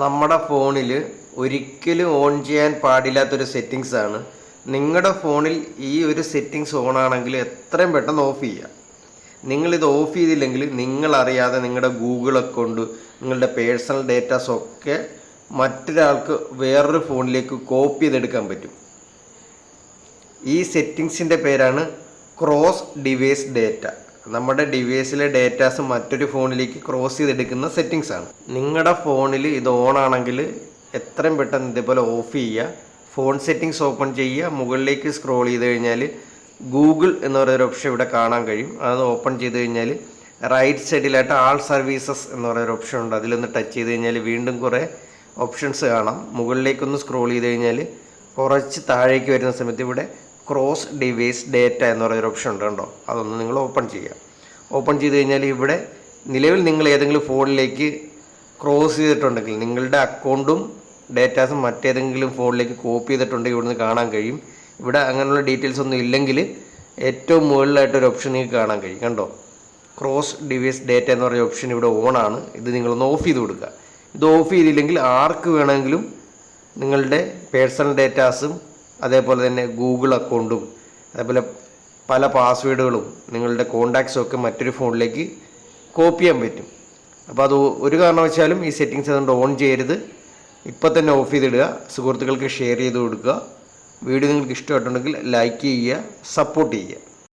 നമ്മുടെ ഫോണിൽ ഒരിക്കലും ഓൺ ചെയ്യാൻ പാടില്ലാത്തൊരു സെറ്റിങ്സ് ആണ്. നിങ്ങളുടെ ഫോണിൽ ഈ ഒരു സെറ്റിങ്സ് ഓൺ ആണെങ്കിൽ എത്രയും പെട്ടെന്ന് ഓഫ് ചെയ്യുക നിങ്ങളിത് ഓഫ് ചെയ്തില്ലെങ്കിൽ നിങ്ങളറിയാതെ നിങ്ങളുടെ ഗൂഗിൾ അക്കൗണ്ട് നിങ്ങളുടെ പേഴ്സണൽ ഡേറ്റാസ് ഒക്കെ മറ്റൊരാൾക്ക് വേറൊരു ഫോണിലേക്ക് കോപ്പി ചെയ്തെടുക്കാൻ പറ്റും. ഈ സെറ്റിങ്സിന്റെ പേരാണ് ക്രോസ് ഡിവൈസ് ഡേറ്റ നമ്മുടെ ഡിവൈസിലെ ഡേറ്റാസ് മറ്റൊരു ഫോണിലേക്ക് ക്രോസ് ചെയ്തെടുക്കുന്ന സെറ്റിങ്സ് ആണ്. നിങ്ങളുടെ ഫോണിൽ ഇത് ഓൺ ആണെങ്കിൽ എത്രയും പെട്ടെന്ന് ഇതേപോലെ ഓഫ് ചെയ്യുക ഫോൺ സെറ്റിങ്സ് ഓപ്പൺ ചെയ്യുക മുകളിലേക്ക് സ്ക്രോൾ ചെയ്ത് കഴിഞ്ഞാൽ ഗൂഗിൾ എന്ന് പറയുന്ന ഓപ്ഷൻ ഇവിടെ കാണാൻ കഴിയും. അത് ഓപ്പൺ ചെയ്ത് കഴിഞ്ഞാൽ റൈറ്റ് സൈഡിലായിട്ട് ആൾ സർവീസസ് എന്ന് പറയുന്ന ഓപ്ഷൻ ഉണ്ട്. അതിലൊന്ന് ടച്ച് ചെയ്ത് കഴിഞ്ഞാൽ വീണ്ടും കുറേ ഓപ്ഷൻസ് കാണാം. മുകളിലേക്കൊന്ന് സ്ക്രോൾ ചെയ്ത് കഴിഞ്ഞാൽ കുറച്ച് താഴേക്ക് വരുന്ന സമയത്ത് ഇവിടെ ക്രോസ് ഡിവൈസ് ഡേറ്റ എന്ന് പറയുന്ന ഓപ്ഷൻ ഉണ്ട് കണ്ടോ? അതൊന്ന് നിങ്ങൾ ഓപ്പൺ ചെയ്യുക ഓപ്പൺ ചെയ്ത് കഴിഞ്ഞാൽ ഇവിടെ നിലവിൽ നിങ്ങൾ ഏതെങ്കിലും ഫോണിലേക്ക് ക്രോസ് ചെയ്തിട്ടുണ്ടെങ്കിൽ നിങ്ങളുടെ അക്കൗണ്ടും ഡേറ്റാസും മറ്റേതെങ്കിലും ഫോണിലേക്ക് കോപ്പി ചെയ്തിട്ടുണ്ടെങ്കിൽ ഇവിടുന്ന് കാണാൻ കഴിയും. ഇവിടെ അങ്ങനെയുള്ള ഡീറ്റെയിൽസ് ഒന്നും ഇല്ലെങ്കിൽ ഏറ്റവും മുകളിലായിട്ട് ഒരു ഓപ്ഷൻ നിങ്ങൾക്ക് കാണാൻ കഴിയും. കണ്ടോ? ക്രോസ് ഡിവൈസ് ഡേറ്റ എന്ന് പറയുന്ന ഓപ്ഷൻ ഇവിടെ ഓൺ ആണ്. ഇത് നിങ്ങളൊന്ന് ഓഫ് ചെയ്ത് കൊടുക്കുക. ഇത് ഓഫ് ചെയ്തില്ലെങ്കിൽ ആർക്ക് വേണമെങ്കിലും നിങ്ങളുടെ പേഴ്സണൽ ഡേറ്റാസും അതേപോലെ തന്നെ ഗൂഗിൾ അക്കൗണ്ടും അതേപോലെ പല പാസ്വേഡുകളും നിങ്ങളുടെ കോണ്ടാക്ട്സും ഒക്കെ മറ്റൊരു ഫോണിലേക്ക് കോപ്പി ചെയ്യാൻ പറ്റും. അപ്പോൾ അത് ഒരു കാരണവശാലും ഈ സെറ്റിങ്സ് അതുകൊണ്ട് ഓൺ ചെയ്യരുത്. ഇപ്പം തന്നെ ഓഫ് ചെയ്തിടുക. സുഹൃത്തുക്കൾക്ക് ഷെയർ ചെയ്ത് കൊടുക്കുക. വീഡിയോ നിങ്ങൾക്ക് ഇഷ്ടമായിട്ടുണ്ടെങ്കിൽ ലൈക്ക് ചെയ്യുക സപ്പോർട്ട് ചെയ്യുക.